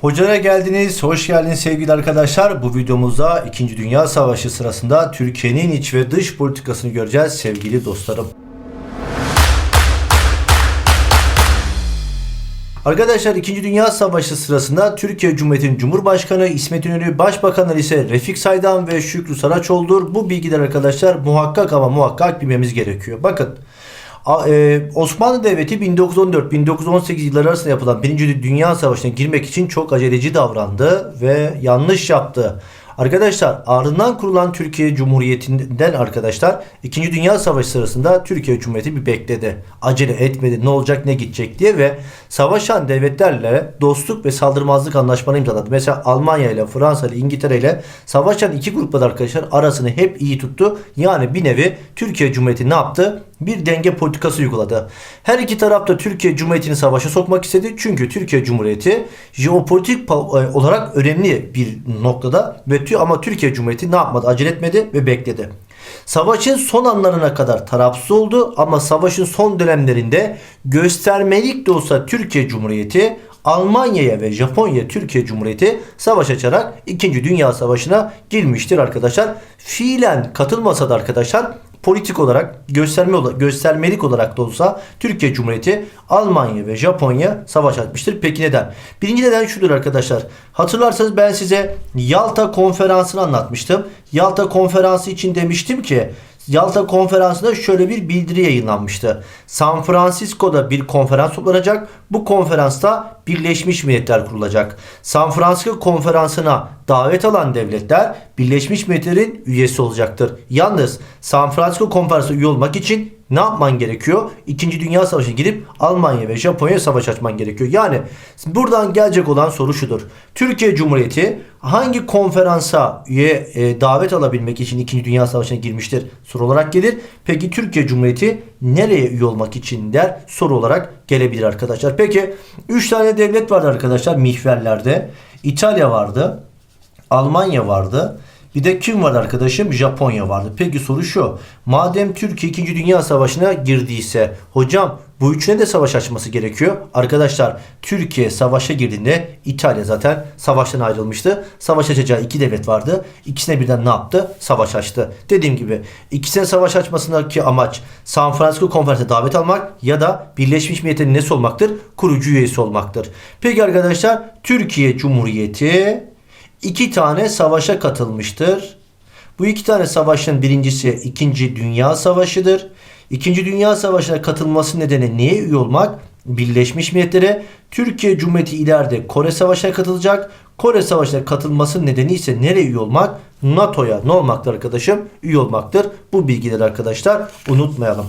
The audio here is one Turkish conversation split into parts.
Hocalara geldiniz, hoş geldiniz sevgili arkadaşlar. Bu videomuzda 2. Dünya Savaşı sırasında Türkiye'nin iç ve dış politikasını göreceğiz sevgili dostlarım. Arkadaşlar 2. Dünya Savaşı sırasında Türkiye Cumhuriyeti'nin Cumhurbaşkanı İsmet İnönü, Başbakanlar ise Refik Saydam ve Şükrü Saraçoğlu'dur. Bu bilgiler arkadaşlar muhakkak ama muhakkak bilmemiz gerekiyor. Bakın Osmanlı Devleti 1914-1918 yılları arasında yapılan 1. Dünya Savaşı'na girmek için çok aceleci davrandı ve yanlış yaptı. Arkadaşlar ardından kurulan Türkiye Cumhuriyeti'nden arkadaşlar 2. Dünya Savaşı sırasında Türkiye Cumhuriyeti bir bekledi. Acele etmedi ne olacak ne gidecek diye ve savaşan devletlerle dostluk ve saldırmazlık anlaşmaları imzaladı. Mesela Almanya ile Fransa ile İngiltere ile savaşan iki grupta da arkadaşlar arasını hep iyi tuttu. Yani bir nevi Türkiye Cumhuriyeti ne yaptı? Bir denge politikası uyguladı. Her iki taraf da Türkiye Cumhuriyeti'ni savaşa sokmak istedi. Çünkü Türkiye Cumhuriyeti jeopolitik e, olarak önemli bir noktada ve ama Türkiye Cumhuriyeti ne yapmadı? Acele etmedi ve bekledi. Savaşın son anlarına kadar tarafsız oldu ama savaşın son dönemlerinde göstermelik de olsa Türkiye Cumhuriyeti Almanya'ya ve Japonya Türkiye Cumhuriyeti savaş açarak 2. Dünya Savaşı'na girmiştir arkadaşlar. Fiilen katılmasa da arkadaşlar politik olarak gösterme göstermelik olarak da olsa Türkiye Cumhuriyeti Almanya ve Japonya savaş açmıştır. Peki neden? Birinci neden şudur arkadaşlar. Hatırlarsanız ben size Yalta konferansını anlatmıştım. Yalta konferansı için demiştim ki Yalta konferansında şöyle bir bildiri yayınlanmıştı. San Francisco'da bir konferans toplanacak. Bu konferansta Birleşmiş Milletler kurulacak. San Francisco konferansına davet alan devletler Birleşmiş Milletler'in üyesi olacaktır. Yalnız San Francisco konferansına üye olmak için ne yapman gerekiyor? İkinci Dünya Savaşı'na girip Almanya ve Japonya'ya savaş açman gerekiyor. Yani buradan gelecek olan soru şudur. Türkiye Cumhuriyeti hangi konferansa üye e, davet alabilmek için İkinci Dünya Savaşı'na girmiştir? Soru olarak gelir. Peki Türkiye Cumhuriyeti nereye üye olmak için der? Soru olarak gelebilir arkadaşlar. Peki 3 tane devlet vardı arkadaşlar mihverlerde. İtalya vardı. Almanya vardı. Bir de kim vardı arkadaşım? Japonya vardı. Peki soru şu. Madem Türkiye 2. Dünya Savaşı'na girdiyse hocam bu üçüne de savaş açması gerekiyor. Arkadaşlar Türkiye savaşa girdiğinde İtalya zaten savaştan ayrılmıştı. Savaş açacağı iki devlet vardı. İkisine birden ne yaptı? Savaş açtı. Dediğim gibi ikisine savaş açmasındaki amaç San Francisco konferansına davet almak ya da Birleşmiş Milletler'in nesi olmaktır? Kurucu üyesi olmaktır. Peki arkadaşlar Türkiye Cumhuriyeti iki tane savaşa katılmıştır. Bu iki tane savaşın birincisi 2. Dünya Savaşı'dır. İkinci Dünya Savaşı'na katılması nedeni neye üye olmak? Birleşmiş Milletler'e Türkiye Cumhuriyeti ileride Kore Savaşı'na katılacak. Kore Savaşı'na katılması nedeni ise nereye üye olmak? NATO'ya ne olmaktır arkadaşım? Üye olmaktır. Bu bilgileri arkadaşlar unutmayalım.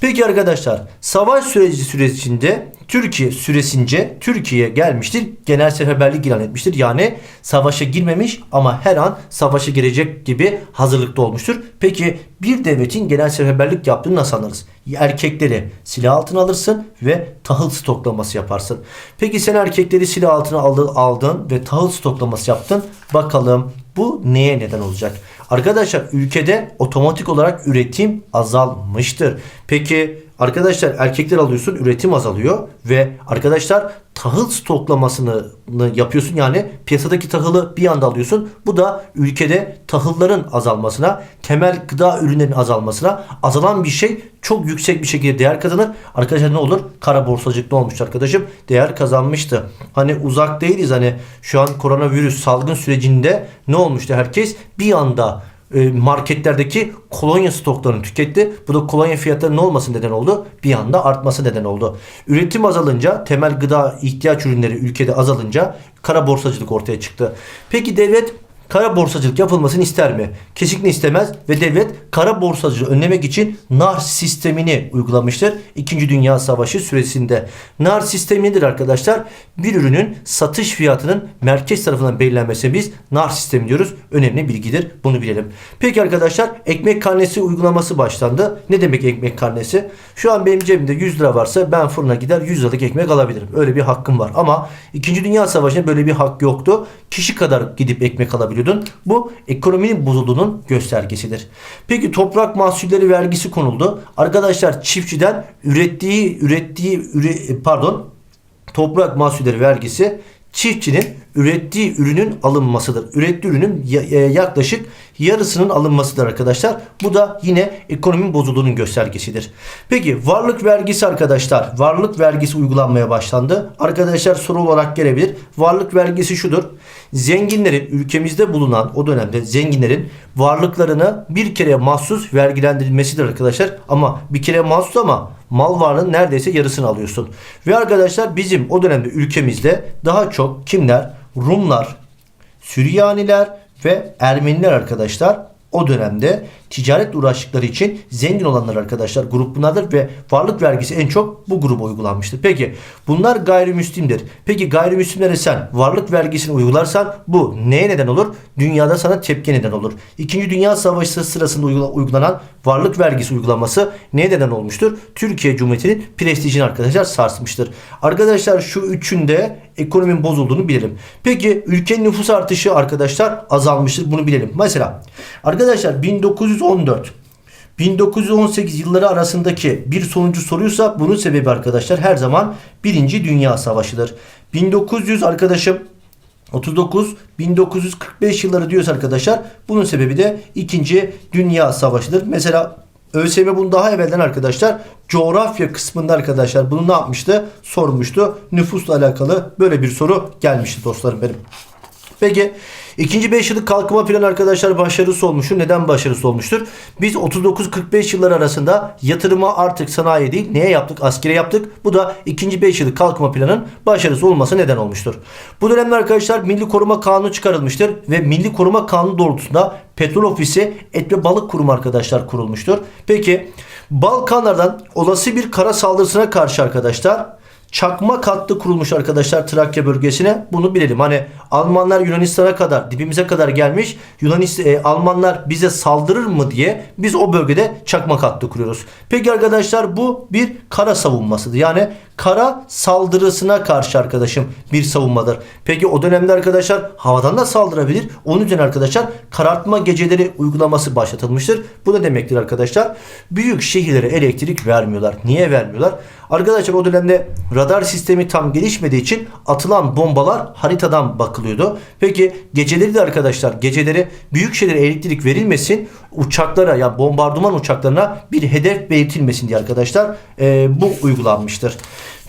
Peki arkadaşlar savaş süreci süresince Türkiye süresince Türkiye gelmiştir. Genel seferberlik ilan etmiştir. Yani savaşa girmemiş ama her an savaşa girecek gibi hazırlıkta olmuştur. Peki bir devletin genel seferberlik yaptığını nasıl anlarız? Erkekleri silah altına alırsın ve tahıl stoklaması yaparsın. Peki sen erkekleri silah altına aldı- aldın ve tahıl stoklaması yaptın. Bakalım bu neye neden olacak? Arkadaşlar ülkede otomatik olarak üretim azalmıştır. Peki arkadaşlar erkekler alıyorsun üretim azalıyor ve arkadaşlar tahıl stoklamasını yapıyorsun yani piyasadaki tahılı bir anda alıyorsun. Bu da ülkede tahılların azalmasına, temel gıda ürünlerinin azalmasına azalan bir şey çok yüksek bir şekilde değer kazanır. Arkadaşlar ne olur? Kara borsacılıkta olmuş arkadaşım. Değer kazanmıştı. Hani uzak değiliz hani şu an koronavirüs salgın sürecinde ne olmuştu? Herkes bir anda marketlerdeki kolonya stoklarını tüketti. Bu da kolonya fiyatlarının olması neden oldu? Bir anda artması neden oldu. Üretim azalınca, temel gıda ihtiyaç ürünleri ülkede azalınca kara borsacılık ortaya çıktı. Peki devlet kara borsacılık yapılmasını ister mi? Kesinlikle istemez ve devlet kara borsacılığı önlemek için nar sistemini uygulamıştır. İkinci Dünya Savaşı süresinde. Nar sistemi nedir arkadaşlar? Bir ürünün satış fiyatının merkez tarafından belirlenmesine biz nar sistemi diyoruz. Önemli bilgidir. Bunu bilelim. Peki arkadaşlar ekmek karnesi uygulaması başlandı. Ne demek ekmek karnesi? Şu an benim cebimde 100 lira varsa ben fırına gider 100 liralık ekmek alabilirim. Öyle bir hakkım var. Ama 2. Dünya Savaşı'nda böyle bir hak yoktu. Kişi kadar gidip ekmek alabiliyordun. Bu ekonominin bozulduğunun göstergesidir. Peki toprak mahsulleri vergisi konuldu. Arkadaşlar çiftçiden ürettiği ürettiği üre, pardon toprak mahsulleri vergisi çiftçinin ürettiği ürünün alınmasıdır. Ürettiği ürünün e, yaklaşık yarısının alınmasıdır arkadaşlar. Bu da yine ekonominin bozulduğunun göstergesidir. Peki varlık vergisi arkadaşlar. Varlık vergisi uygulanmaya başlandı. Arkadaşlar soru olarak gelebilir. Varlık vergisi şudur. Zenginlerin ülkemizde bulunan o dönemde zenginlerin varlıklarını bir kere mahsus vergilendirilmesidir arkadaşlar. Ama bir kere mahsus ama mal varlığının neredeyse yarısını alıyorsun. Ve arkadaşlar bizim o dönemde ülkemizde daha çok kimler? Rumlar, Süryaniler ve Ermeniler arkadaşlar o dönemde ticaretle uğraştıkları için zengin olanlar arkadaşlar grup bunlardır ve varlık vergisi en çok bu gruba uygulanmıştır. Peki bunlar gayrimüslimdir. Peki gayrimüslimlere sen varlık vergisini uygularsan bu neye neden olur? Dünyada sana tepki neden olur. İkinci Dünya Savaşı sırasında uygula- uygulanan varlık vergisi uygulaması neye neden olmuştur? Türkiye Cumhuriyeti'nin prestijini arkadaşlar sarsmıştır. Arkadaşlar şu üçünde ekonominin bozulduğunu bilelim. Peki ülkenin nüfus artışı arkadaşlar azalmıştır. Bunu bilelim. Mesela arkadaşlar 1914 1918 yılları arasındaki bir sonucu soruyorsa bunun sebebi arkadaşlar her zaman Birinci Dünya Savaşı'dır. 1900 arkadaşım 39 1945 yılları diyoruz arkadaşlar. Bunun sebebi de 2. Dünya Savaşı'dır. Mesela ÖSYM bunu daha evvelden arkadaşlar coğrafya kısmında arkadaşlar bunu ne yapmıştı? Sormuştu. Nüfusla alakalı böyle bir soru gelmişti dostlarım benim. Peki ikinci 5 yıllık kalkınma planı arkadaşlar başarısı olmuştur. Neden başarısı olmuştur? Biz 39-45 yıllar arasında yatırıma artık sanayi değil neye yaptık? Askere yaptık. Bu da ikinci 5 yıllık kalkınma planının başarısı olması neden olmuştur. Bu dönemde arkadaşlar Milli Koruma Kanunu çıkarılmıştır ve Milli Koruma Kanunu doğrultusunda Petrol Ofisi Et ve Balık Kurumu arkadaşlar kurulmuştur. Peki Balkanlardan olası bir kara saldırısına karşı arkadaşlar çakma katlı kurulmuş arkadaşlar Trakya bölgesine. Bunu bilelim. Hani Almanlar Yunanistan'a kadar dibimize kadar gelmiş. Yunanistan e, Almanlar bize saldırır mı diye biz o bölgede çakma katlı kuruyoruz. Peki arkadaşlar bu bir kara savunmasıdır. Yani kara saldırısına karşı arkadaşım bir savunmadır. Peki o dönemde arkadaşlar havadan da saldırabilir. Onun için arkadaşlar karartma geceleri uygulaması başlatılmıştır. Bu ne demektir arkadaşlar? Büyük şehirlere elektrik vermiyorlar. Niye vermiyorlar? Arkadaşlar o dönemde radar sistemi tam gelişmediği için atılan bombalar haritadan bakılıyordu. Peki geceleri de arkadaşlar geceleri büyük şehirlere elektrik verilmesin uçaklara ya bombardıman uçaklarına bir hedef belirtilmesin diye arkadaşlar e, bu uygulanmıştır.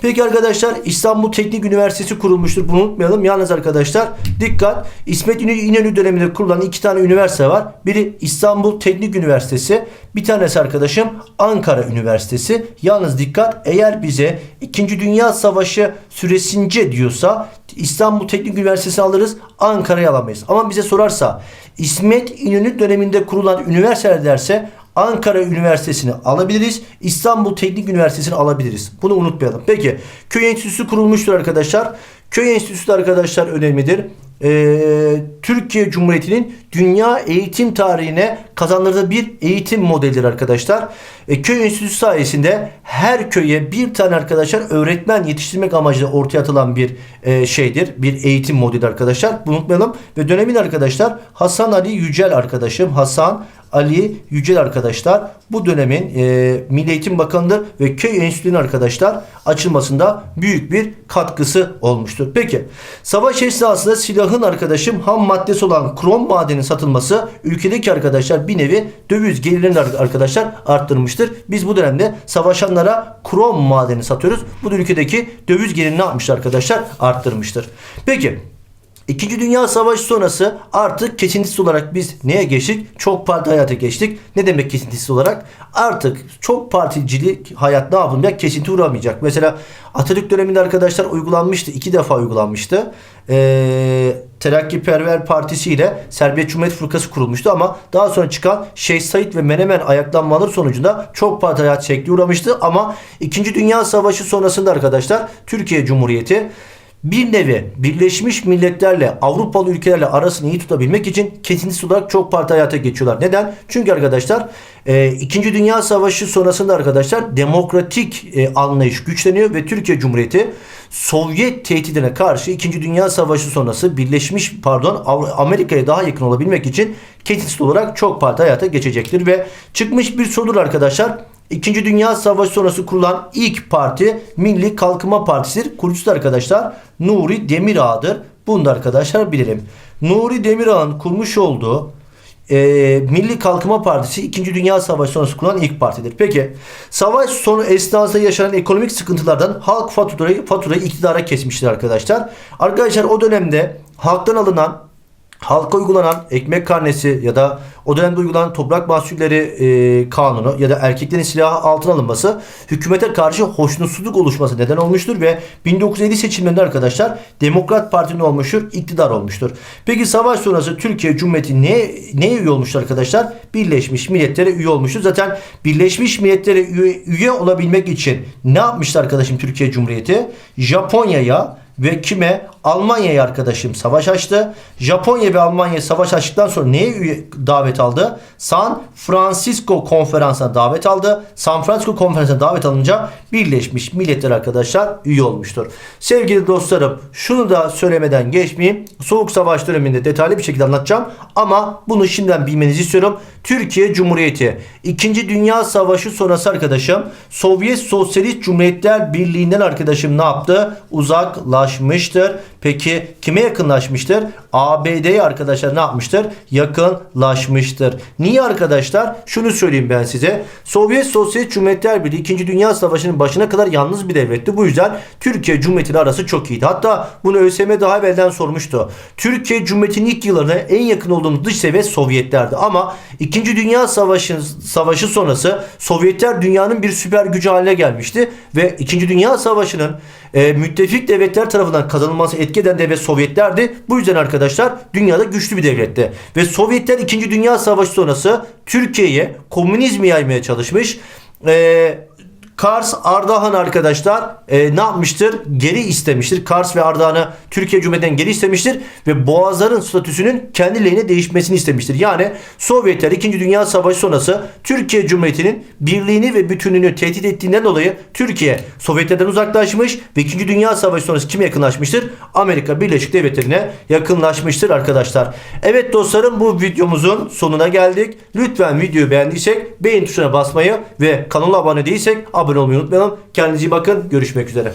Peki arkadaşlar İstanbul Teknik Üniversitesi kurulmuştur. Bunu unutmayalım. Yalnız arkadaşlar dikkat. İsmet İnönü, döneminde kurulan iki tane üniversite var. Biri İstanbul Teknik Üniversitesi. Bir tanesi arkadaşım Ankara Üniversitesi. Yalnız dikkat eğer bize 2. Dünya Savaşı süresince diyorsa İstanbul Teknik Üniversitesi alırız. Ankara'yı alamayız. Ama bize sorarsa İsmet İnönü döneminde kurulan üniversiteler derse Ankara Üniversitesi'ni alabiliriz. İstanbul Teknik Üniversitesi'ni alabiliriz. Bunu unutmayalım. Peki köy enstitüsü kurulmuştur arkadaşlar. Köy enstitüsü arkadaşlar önemlidir. Ee, Türkiye Cumhuriyeti'nin dünya eğitim tarihine kazandırdığı bir eğitim modelidir arkadaşlar. E, köy enstitüsü sayesinde her köye bir tane arkadaşlar öğretmen yetiştirmek amacıyla ortaya atılan bir e, şeydir. Bir eğitim modeli arkadaşlar. Unutmayalım. Ve dönemin arkadaşlar Hasan Ali Yücel arkadaşım. Hasan Ali Yücel arkadaşlar bu dönemin e, Milli Eğitim Bakanı'dır ve köy enstitüsünün arkadaşlar açılmasında büyük bir katkısı olmuştur. Peki savaş esnasında silahın arkadaşım ham maddesi olan krom madenin satılması ülkedeki arkadaşlar bir nevi döviz gelirlerini arkadaşlar arttırmıştır. Biz bu dönemde savaşanlara krom madeni satıyoruz. Bu da ülkedeki döviz gelirini ne yapmıştır arkadaşlar? Arttırmıştır. Peki İkinci Dünya Savaşı sonrası artık kesintisiz olarak biz neye geçtik? Çok parti hayata geçtik. Ne demek kesintisiz olarak? Artık çok particilik hayat ne yapılmayacak? Kesinti uğramayacak. Mesela Atatürk döneminde arkadaşlar uygulanmıştı. iki defa uygulanmıştı. Ee, Terakkiperver Partisi ile Serbiyet Cumhuriyet Fırkası kurulmuştu ama daha sonra çıkan Şeyh Said ve Menemen ayaklanmaları sonucunda çok parti hayat şekli uğramıştı ama 2. Dünya Savaşı sonrasında arkadaşlar Türkiye Cumhuriyeti bir nevi Birleşmiş Milletler'le Avrupalı ülkelerle arasını iyi tutabilmek için kesintisiz olarak çok parti hayata geçiyorlar. Neden? Çünkü arkadaşlar e, İkinci Dünya Savaşı sonrasında arkadaşlar demokratik e, anlayış güçleniyor ve Türkiye Cumhuriyeti Sovyet tehdidine karşı 2. Dünya Savaşı sonrası Birleşmiş pardon Amerika'ya daha yakın olabilmek için tehdit olarak çok parti hayata geçecektir ve çıkmış bir sorudur arkadaşlar. İkinci Dünya Savaşı sonrası kurulan ilk parti Milli Kalkınma Partisi'dir. Kurucusu da arkadaşlar Nuri Demirağ'dır. Bunu da arkadaşlar bilelim. Nuri Demirağ'ın kurmuş olduğu e, Milli Kalkınma Partisi 2. Dünya Savaşı sonrası kurulan ilk partidir. Peki savaş sonu esnasında yaşanan ekonomik sıkıntılardan halk faturayı, faturayı iktidara kesmiştir arkadaşlar. Arkadaşlar o dönemde halktan alınan halka uygulanan ekmek karnesi ya da o dönemde uygulanan toprak mahsulleri e, kanunu ya da erkeklerin silahı altına alınması hükümete karşı hoşnutsuzluk oluşması neden olmuştur ve 1950 seçimlerinde arkadaşlar Demokrat Parti'nin olmuştur, iktidar olmuştur. Peki savaş sonrası Türkiye Cumhuriyeti ne, neye üye olmuştur arkadaşlar? Birleşmiş Milletler'e üye olmuştur. Zaten Birleşmiş Milletler'e üye, üye olabilmek için ne yapmıştı arkadaşım Türkiye Cumhuriyeti? Japonya'ya ve kime? Almanya'ya arkadaşım savaş açtı. Japonya ve Almanya savaş açtıktan sonra neye üye davet aldı? San Francisco konferansına davet aldı. San Francisco konferansına davet alınca Birleşmiş Milletler arkadaşlar üye olmuştur. Sevgili dostlarım şunu da söylemeden geçmeyeyim. Soğuk Savaş döneminde detaylı bir şekilde anlatacağım. Ama bunu şimdiden bilmenizi istiyorum. Türkiye Cumhuriyeti 2. Dünya Savaşı sonrası arkadaşım Sovyet Sosyalist Cumhuriyetler Birliği'nden arkadaşım ne yaptı? Uzaklaşmıştır. Peki kime yakınlaşmıştır? ABD'ye arkadaşlar ne yapmıştır? Yakınlaşmıştır. Niye arkadaşlar? Şunu söyleyeyim ben size. Sovyet Sosyalist Cumhuriyetler Birliği 2. Dünya Savaşı'nın başına kadar yalnız bir devletti. Bu yüzden Türkiye Cumhuriyeti ile arası çok iyiydi. Hatta bunu ÖSYM daha evvelden sormuştu. Türkiye Cumhuriyeti'nin ilk yıllarına en yakın olduğumuz dış seviye Sovyetlerdi. Ama 2. Dünya Savaşı, Savaşı sonrası Sovyetler dünyanın bir süper gücü haline gelmişti. Ve 2. Dünya Savaşı'nın e, müttefik devletler tarafından kazanılması etki eden devlet Sovyetlerdi. Bu yüzden arkadaşlar dünyada güçlü bir devletti. Ve Sovyetler 2. Dünya Savaşı sonrası Türkiye'ye komünizmi yaymaya çalışmış. E, Kars Ardahan arkadaşlar e, ne yapmıştır? Geri istemiştir. Kars ve Ardahan'ı Türkiye Cumhuriyeti'nden geri istemiştir ve Boğazların statüsünün kendi lehine değişmesini istemiştir. Yani Sovyetler 2. Dünya Savaşı sonrası Türkiye Cumhuriyeti'nin birliğini ve bütünlüğünü tehdit ettiğinden dolayı Türkiye Sovyetlerden uzaklaşmış ve 2. Dünya Savaşı sonrası kime yakınlaşmıştır? Amerika Birleşik Devletleri'ne yakınlaşmıştır arkadaşlar. Evet dostlarım bu videomuzun sonuna geldik. Lütfen videoyu beğendiysek beğen tuşuna basmayı ve kanala abone değilsek abone olmayı unutmayalım. Kendinize iyi bakın. Görüşmek üzere.